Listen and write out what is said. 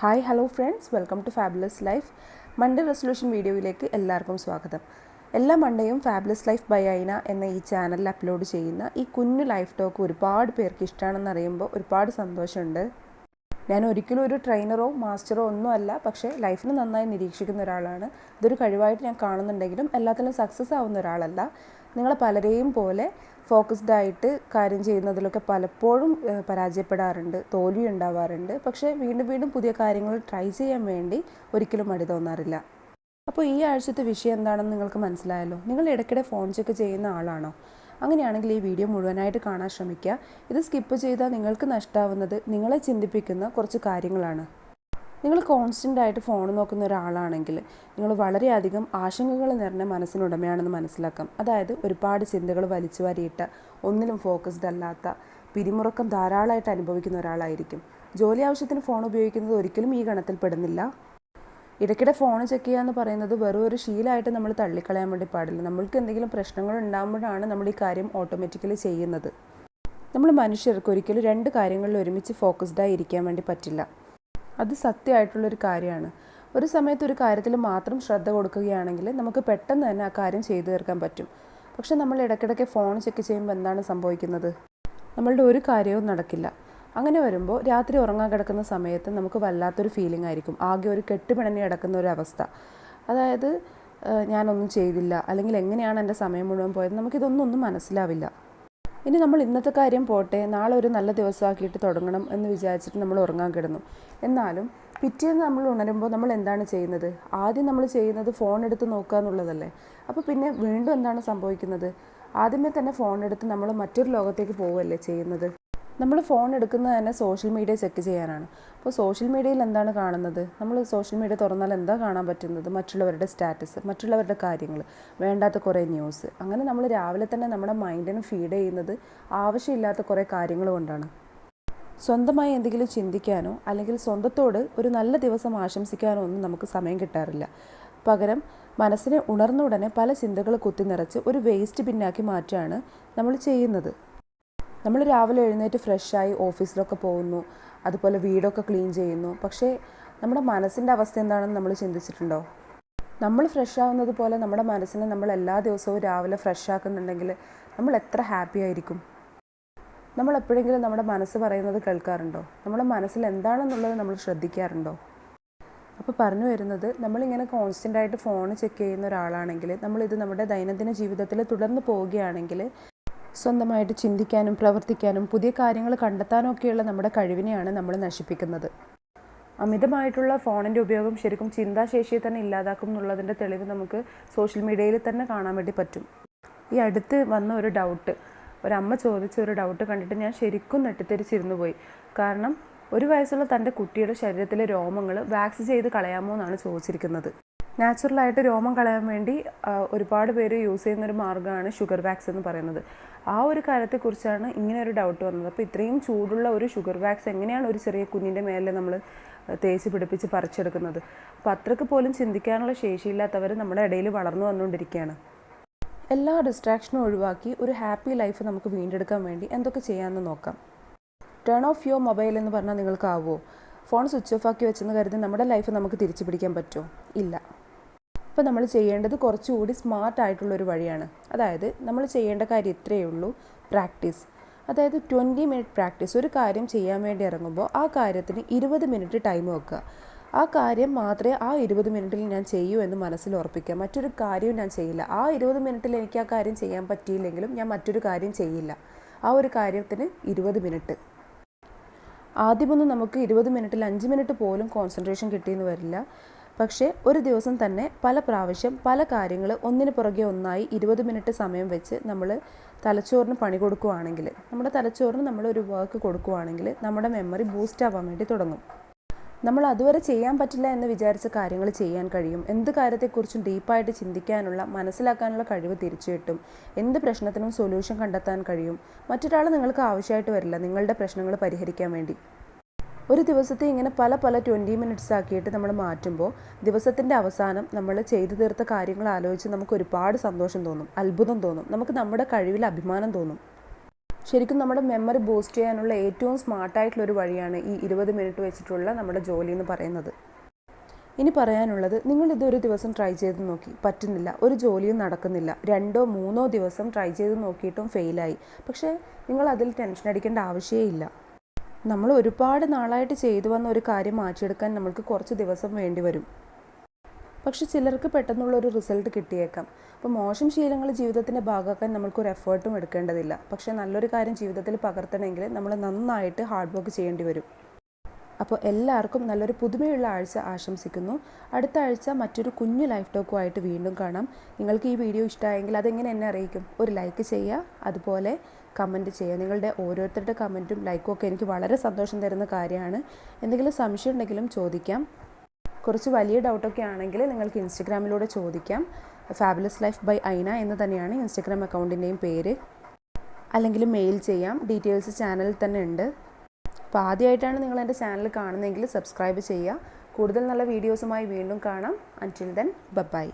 Hi hello friends welcome to fabulous life Monday resolution വീഡിയോയിലേക്ക് എല്ലാവർക്കും സ്വാഗതം. എല്ലാ മൺഡേയും ഫാബുലസ് ലൈഫ് ബൈ ഐന എന്ന ഈ ചാനലിൽ അപ്ലോഡ് ചെയ്യുന്ന ഈ കുഞ്ഞു ലൈഫ് ടോക്ക് ഒരുപാട് പേർക്ക് ഇഷ്ടമാണെന്ന് അറിയുമ്പോൾ ഒരുപാട് സന്തോഷമുണ്ട്. ഞാൻ ഒരിക്കലും ഒരു ട്രെയിനറോ മാസ്റ്ററോ ഒന്നും അല്ല പക്ഷേ ലൈഫിന് നന്നായി നിരീക്ഷിക്കുന്ന ഒരാളാണ്. ഇതൊരു കഴിവായിട്ട് ഞാൻ കാണുന്നുണ്ടെങ്കിലും എല്ലാത്തിലും സക്സസ് ആവുന്ന ഒരാളല്ല. നിങ്ങളെ പലരെയും പോലെ ഫോക്കസ്ഡ് ആയിട്ട് കാര്യം ചെയ്യുന്നതിലൊക്കെ പലപ്പോഴും പരാജയപ്പെടാറുണ്ട് തോൽവി ഉണ്ടാവാറുണ്ട്. പക്ഷേ വീണ്ടും വീണ്ടും പുതിയ കാര്യങ്ങൾ ട്രൈ ചെയ്യാൻ വേണ്ടി ഒരിക്കലും മടി തോന്നാറില്ല. അപ്പോൾ ഈ ആഴ്ചത്തെ വിഷയം എന്താണെന്ന് നിങ്ങൾക്ക് മനസ്സിലായല്ലോ. നിങ്ങൾ ഇടയ്ക്കിടെ ഫോൺ ചെക്ക് ചെയ്യുന്ന ആളാണോ? അങ്ങനെയാണെങ്കിൽ ഈ വീഡിയോ മുഴുവനായിട്ട് കാണാൻ ശ്രമിക്കുക. ഇത് സ്കിപ്പ് ചെയ്താൽ നിങ്ങൾക്ക് നഷ്ടാവുന്നത് നിങ്ങളെ ചിന്തിപ്പിക്കുന്ന കുറച്ച് കാര്യങ്ങളാണ്. നിങ്ങൾ കോൺസ്റ്റന്റ് ആയിട്ട് ഫോൺ നോക്കുന്ന ഒരാളാണെങ്കിൽ നിങ്ങൾ വളരെയധികം ആശങ്കകൾ നിറഞ്ഞ മനസ്സിനുടമയാണെന്ന് മനസ്സിലാക്കാം. അതായത് ഒരുപാട് ചിന്തകൾ വലിച്ചു വാരിയിട്ട ഒന്നിലും ഫോക്കസ്ഡ് അല്ലാത്ത പിരിമുറക്കം ധാരാളമായിട്ട് അനുഭവിക്കുന്ന ഒരാളായിരിക്കും. ജോലി ആവശ്യത്തിന് ഫോൺ ഉപയോഗിക്കുന്നത് ഒരിക്കലും ഈ ഗണത്തിൽ പെടുന്നില്ല. ഇടയ്ക്കിടെ ഫോൺ ചെക്ക് ചെയ്യുക എന്ന് പറയുന്നത് വെറും ഒരു ശീലമായിട്ട് നമ്മൾ തള്ളിക്കളയാൻ വേണ്ടി പാടില്ല. നമ്മൾക്ക് എന്തെങ്കിലും പ്രശ്നങ്ങൾ ഉണ്ടാകുമ്പോഴാണ് നമ്മൾ ഈ കാര്യം ഓട്ടോമാറ്റിക്കലി ചെയ്യുന്നത്. നമ്മൾ മനുഷ്യർക്ക് ഒരിക്കലും രണ്ട് കാര്യങ്ങളിൽ ഒരുമിച്ച് ഫോക്കസ്ഡായി ഇരിക്കാൻ വേണ്ടി പറ്റില്ല. അത് സത്യമായിട്ടുള്ളൊരു കാര്യമാണ്. ഒരു സമയത്ത് ഒരു കാര്യത്തിൽ മാത്രം ശ്രദ്ധ കൊടുക്കുകയാണെങ്കിൽ നമുക്ക് പെട്ടെന്ന് തന്നെ ആ കാര്യം ചെയ്തു തീർക്കാൻ പറ്റും. പക്ഷെ നമ്മൾ ഇടയ്ക്കിടയ്ക്ക് ഫോൺ ചെക്ക് ചെയ്യുമ്പോൾ എന്താണ് സംഭവിക്കുന്നത്? നമ്മളുടെ ഒരു കാര്യവും നടക്കില്ല. അങ്ങനെ വരുമ്പോൾ രാത്രി ഉറങ്ങാൻ കിടക്കുന്ന സമയത്ത് നമുക്ക് വല്ലാത്തൊരു ഫീലിംഗ് ആയിരിക്കും. ആകെ ഒരു കെട്ടുപിണഞ്ഞ് കിടക്കുന്ന ഒരു അവസ്ഥ. അതായത് ഞാനൊന്നും ചെയ്തില്ല. അല്ലെങ്കിൽ എങ്ങനെയാണ് എന്റെ സമയം മുഴുവൻ പോയത്? നമുക്കിതൊന്നും ഒന്നും മനസ്സിലാവില്ല. ഇനി നമ്മൾ ഇന്നത്തെ കാര്യം പോട്ടെ നാളെ ഒരു നല്ല ദിവസമാക്കിയിട്ട് തുടങ്ങണം എന്ന് വിചാരിച്ചിട്ട് നമ്മൾ ഉറങ്ങാൻ കിടന്നു. എന്നാലും പിറ്റേന്ന് നമ്മൾ ഉണരുമ്പോൾ നമ്മൾ എന്താണ് ചെയ്യുന്നത്? ആദ്യം നമ്മൾ ചെയ്യുന്നത് ഫോൺ എടുത്ത് നോക്കുക എന്നുള്ളതല്ലേ? അപ്പോൾ പിന്നെ വീണ്ടും എന്താണ് സംഭവിക്കുന്നത്? ആദ്യമേ തന്നെ ഫോൺ എടുത്ത് നമ്മൾ മറ്റൊരു ലോകത്തേക്ക് പോവുകയല്ലേ ചെയ്യുന്നത്? നമ്മൾ ഫോൺ എടുക്കുന്നത് തന്നെ സോഷ്യൽ മീഡിയ ചെക്ക് ചെയ്യാനാണ്. അപ്പോൾ സോഷ്യൽ മീഡിയയിൽ എന്താണ് കാണുന്നത്? നമ്മൾ സോഷ്യൽ മീഡിയ തുറന്നാൽ എന്താ കാണാൻ പറ്റുന്നത്? മറ്റുള്ളവരുടെ സ്റ്റാറ്റസ് മറ്റുള്ളവരുടെ കാര്യങ്ങൾ വേണ്ടാത്ത കുറേ ന്യൂസ് അങ്ങനെ നമ്മൾ രാവിലെ തന്നെ നമ്മുടെ മൈൻഡിനെ ഫീഡ് ചെയ്യുന്നത് ആവശ്യമില്ലാത്ത കുറേ കാര്യങ്ങൾ കൊണ്ടാണ്. സ്വന്തമായി എന്തെങ്കിലും ചിന്തിക്കാനോ അല്ലെങ്കിൽ സ്വന്തത്തോട് ഒരു നല്ല ദിവസം ആശംസിക്കാനോ ഒന്നും നമുക്ക് സമയം കിട്ടാറില്ല. പകരം മനസ്സിനെ ഉണർന്ന ഉടനെ പല ചിന്തകൾ കുത്തി നിറച്ച് ഒരു വേസ്റ്റ് ബിന്നാക്കി മാറ്റുകയാണ് നമ്മൾ ചെയ്യുന്നത്. നമ്മൾ രാവിലെ എഴുന്നേറ്റ് ഫ്രഷായി ഓഫീസിലൊക്കെ പോകുന്നു. അതുപോലെ വീടൊക്കെ ക്ലീൻ ചെയ്യുന്നു. പക്ഷേ നമ്മുടെ മനസ്സിന്റെ അവസ്ഥ എന്താണെന്ന് നമ്മൾ ചിന്തിച്ചിട്ടുണ്ടോ? നമ്മൾ ഫ്രഷ് ആവുന്നത് പോലെ നമ്മുടെ മനസ്സിനെ നമ്മൾ എല്ലാ ദിവസവും രാവിലെ ഫ്രഷ് ആക്കുന്നുണ്ടെങ്കിൽ നമ്മൾ എത്ര ഹാപ്പി ആയിരിക്കും? നമ്മൾ എപ്പോഴെങ്കിലും നമ്മുടെ മനസ്സ് പറയുന്നത് കേൾക്കാറുണ്ടോ? നമ്മുടെ മനസ്സിൽ എന്താണെന്നുള്ളത് നമ്മൾ ശ്രദ്ധിക്കാറുണ്ടോ? അപ്പോൾ പറഞ്ഞു വരുന്നത് നമ്മളിങ്ങനെ കോൺസ്റ്റന്റ് ആയിട്ട് ഫോൺ ചെക്ക് ചെയ്യുന്ന ഒരാളാണെങ്കിൽ നമ്മളിത് നമ്മുടെ ദൈനംദിന ജീവിതത്തിൽ തുടർന്ന് പോവുകയാണെങ്കിൽ സ്വന്തമായിട്ട് ചിന്തിക്കാനും പ്രവർത്തിക്കാനും പുതിയ കാര്യങ്ങൾ കണ്ടെത്താനും ഒക്കെയുള്ള നമ്മുടെ കഴിവിനെയാണ് നമ്മൾ നശിപ്പിക്കുന്നത്. അമിതമായിട്ടുള്ള ഫോണിന്റെ ഉപയോഗം ശരിക്കും ചിന്താശേഷിയെ തന്നെ ഇല്ലാതാക്കും എന്നുള്ളതിന്റെ തെളിവ് നമുക്ക് സോഷ്യൽ മീഡിയയിൽ തന്നെ കാണാൻ വേണ്ടി പറ്റും. ഈ അടുത്ത് വന്ന ഒരു ഡൗട്ട് ഒരമ്മ ചോദിച്ച ഒരു ഡൗട്ട് കണ്ടിട്ട് ഞാൻ ശരിക്കും നെട്ടിത്തെരിച്ചിരുന്നു പോയി. കാരണം ഒരു വയസ്സുള്ള തന്റെ കുട്ടിയുടെ ശരീരത്തിലെ രോമങ്ങൾ വാക്സ് ചെയ്ത് കളയാമോ എന്നാണ് ചോദിച്ചിരിക്കുന്നത്. നാച്ചുറലായിട്ട് രോമം കളയാൻ വേണ്ടി ഒരുപാട് പേര് യൂസ് ചെയ്യുന്ന ഒരു മാർഗമാണ് ഷുഗർ വാക്സ് എന്ന് പറയുന്നത്. ആ ഒരു കാര്യത്തെക്കുറിച്ചാണ് ഇങ്ങനെ ഒരു ഡൗട്ട് വന്നത്. അപ്പോൾ ഇത്രയും ചൂടുള്ള ഒരു ഷുഗർ വാക്സ് എങ്ങനെയാണ് ഒരു ചെറിയ കുഞ്ഞിന്റെ മേലെ നമ്മൾ തേച്ച് പിടിപ്പിച്ച് പറിച്ചെടുക്കുന്നത്? അപ്പോൾ അത്രയ്ക്ക് പോലും ചിന്തിക്കാനുള്ള ശേഷിയില്ലാത്തവർ നമ്മുടെ ഇടയിൽ വളർന്നു വന്നുകൊണ്ടിരിക്കുകയാണ്. എല്ലാ ഡിസ്ട്രാക്ഷനും ഒഴിവാക്കി ഒരു ഹാപ്പി ലൈഫ് നമുക്ക് വീണ്ടെടുക്കാൻ വേണ്ടി എന്തൊക്കെ ചെയ്യാമെന്ന് നോക്കാം. ടേൺ ഓഫ് യുവർ മൊബൈൽ എന്ന് പറഞ്ഞാൽ നിങ്ങൾക്കാവുമോ ഫോൺ സ്വിച്ച് ഓഫ് ആക്കി വെച്ചെന്ന് കരുതി നമ്മുടെ ലൈഫ് നമുക്ക് തിരിച്ചു പിടിക്കാൻ പറ്റുമോ? ഇല്ല. അപ്പോൾ നമ്മൾ ചെയ്യേണ്ടത് കുറച്ചുകൂടി സ്മാർട്ട് ആയിട്ടുള്ളൊരു വഴിയാണ്. അതായത് നമ്മൾ ചെയ്യേണ്ട കാര്യം ഇത്രയേ ഉള്ളൂ പ്രാക്ടീസ് അതായത് ട്വന്റി മിനിറ്റ് പ്രാക്ടീസ് ഒരു കാര്യം ചെയ്യാൻ വേണ്ടി ഇറങ്ങുമ്പോൾ ആ കാര്യത്തിന് ഇരുപത് മിനിറ്റ് ടൈം വെക്കുക. ആ കാര്യം മാത്രമേ ആ ഇരുപത് മിനിറ്റിൽ ഞാൻ ചെയ്യൂ എന്ന് മനസ്സിൽ ഉറപ്പിക്കുക. മറ്റൊരു കാര്യവും ഞാൻ ചെയ്യില്ല. ആ ഇരുപത് മിനിറ്റിൽ എനിക്ക് ആ കാര്യം ചെയ്യാൻ പറ്റിയില്ലെങ്കിലും ഞാൻ മറ്റൊരു കാര്യം ചെയ്യില്ല. ആ ഒരു കാര്യത്തിന് ഇരുപത് മിനിറ്റ് ആദ്യമൊന്നും നമുക്ക് ഇരുപത് മിനിറ്റിൽ അഞ്ച് മിനിറ്റ് പോലും കോൺസെൻട്രേഷൻ കിട്ടിയെന്ന് വരില്ല. പക്ഷേ ഒരു ദിവസം തന്നെ പല പ്രാവശ്യം പല കാര്യങ്ങൾ ഒന്നിന് പുറകെ ഒന്നായി ഇരുപത് മിനിറ്റ് സമയം വെച്ച് നമ്മൾ തലച്ചോറിന് പണി കൊടുക്കുകയാണെങ്കിൽ നമ്മുടെ തലച്ചോറിന് നമ്മൾ ഒരു വർക്ക് കൊടുക്കുകയാണെങ്കിൽ നമ്മുടെ മെമ്മറി ബൂസ്റ്റ് ആവാൻ വേണ്ടി തുടങ്ങും. നമ്മൾ അതുവരെ ചെയ്യാൻ പറ്റില്ല എന്ന് വിചാരിച്ച കാര്യങ്ങൾ ചെയ്യാൻ കഴിയും. എന്ത് കാര്യത്തെക്കുറിച്ചും ഡീപ്പായിട്ട് ചിന്തിക്കാനുള്ള മനസ്സിലാക്കാനുള്ള കഴിവ് തിരിച്ചു കിട്ടും. എന്ത് പ്രശ്നത്തിനും സൊല്യൂഷൻ കണ്ടെത്താൻ കഴിയും. മറ്റൊരാൾ നിങ്ങൾക്ക് ആവശ്യമായിട്ട് വരില്ല നിങ്ങളുടെ പ്രശ്നങ്ങൾ പരിഹരിക്കാൻ വേണ്ടി. ഒരു ദിവസത്തെ ഇങ്ങനെ പല പല ട്വന്റി മിനിറ്റ്സ് ആക്കിയിട്ട് നമ്മൾ മാറ്റുമ്പോൾ ദിവസത്തിന്റെ അവസാനം നമ്മൾ ചെയ്തു തീർത്ത കാര്യങ്ങൾ ആലോചിച്ച് നമുക്ക് ഒരുപാട് സന്തോഷം തോന്നും അത്ഭുതം തോന്നും നമുക്ക് നമ്മുടെ കഴിവിൽ അഭിമാനം തോന്നും. ശരിക്കും നമ്മുടെ മെമ്മറി ബൂസ്റ്റ് ചെയ്യാനുള്ള ഏറ്റവും സ്മാർട്ടായിട്ടുള്ള ഒരു വഴിയാണ് ഈ ഇരുപത് മിനിറ്റ് വെച്ചിട്ടുള്ള നമ്മുടെ ജോലി എന്ന് പറയുന്നത്. ഇനി പറയാനുള്ളത് നിങ്ങൾ ഇതൊരു ദിവസം ട്രൈ ചെയ്ത് നോക്കി. പറ്റുന്നില്ല ഒരു ജോലിയും നടക്കുന്നില്ല. രണ്ടോ മൂന്നോ ദിവസം ട്രൈ ചെയ്ത് നോക്കിയിട്ടും ഫെയിലായി പക്ഷേ നിങ്ങൾ അതിൽ ടെൻഷൻ അടിക്കേണ്ട ആവശ്യമേ ഇല്ല. നമ്മൾ ഒരുപാട് നാളായിട്ട് ചെയ്തു വന്ന ഒരു കാര്യം മാറ്റിയെടുക്കാൻ നമ്മൾക്ക് കുറച്ച് ദിവസം വേണ്ടി വരും. പക്ഷെ ചിലർക്ക് പെട്ടെന്നുള്ള ഒരു റിസൾട്ട് കിട്ടിയേക്കാം. അപ്പോൾ മോശം ശീലങ്ങൾ ജീവിതത്തിന്റെ ഭാഗമാക്കാൻ നമ്മൾക്കൊരു എഫേർട്ടും എടുക്കേണ്ടതില്ല. പക്ഷേ നല്ലൊരു കാര്യം ജീവിതത്തിൽ പകർത്തണമെങ്കിൽ നമ്മൾ നന്നായിട്ട് ഹാർഡ് വർക്ക് ചെയ്യേണ്ടി വരും. അപ്പോൾ എല്ലാവർക്കും നല്ലൊരു പുതുമയുള്ള ആഴ്ച ആശംസിക്കുന്നു. അടുത്ത ആഴ്ച മറ്റൊരു കുഞ്ഞു ലൈഫ് ടോക്കുമായിട്ട് വീണ്ടും കാണാം. നിങ്ങൾക്ക് ഈ വീഡിയോ ഇഷ്ടമായെങ്കിൽ അതെങ്ങനെ എന്നെ അറിയിക്കും? ഒരു ലൈക്ക് ചെയ്യുക അതുപോലെ കമന്റ് ചെയ്യുക. നിങ്ങളുടെ ഓരോരുത്തരുടെ കമന്റും ലൈക്കും ഒക്കെ എനിക്ക് വളരെ സന്തോഷം തരുന്ന കാര്യമാണ്. എന്തെങ്കിലും സംശയം ഉണ്ടെങ്കിലും ചോദിക്കാം. കുറച്ച് വലിയ ഡൗട്ടൊക്കെ ആണെങ്കിൽ നിങ്ങൾക്ക് ഇൻസ്റ്റഗ്രാമിലൂടെ ചോദിക്കാം. ഫാബുലസ് ലൈഫ് ബൈ ഐന എന്ന് തന്നെയാണ് ഇൻസ്റ്റഗ്രാം അക്കൗണ്ടിന്റെയും പേര്. അല്ലെങ്കിൽ മെയിൽ ചെയ്യാം. ഡീറ്റെയിൽസ് ചാനലിൽ തന്നെ ഉണ്ട്. അപ്പോൾ ആദ്യമായിട്ടാണ് നിങ്ങൾ എന്റെ ചാനൽ കാണുന്നതെങ്കിൽ സബ്സ്ക്രൈബ് ചെയ്യുക. കൂടുതൽ നല്ല വീഡിയോസുമായി വീണ്ടും കാണാം. അന്റിൽ ദെൻ ബൈ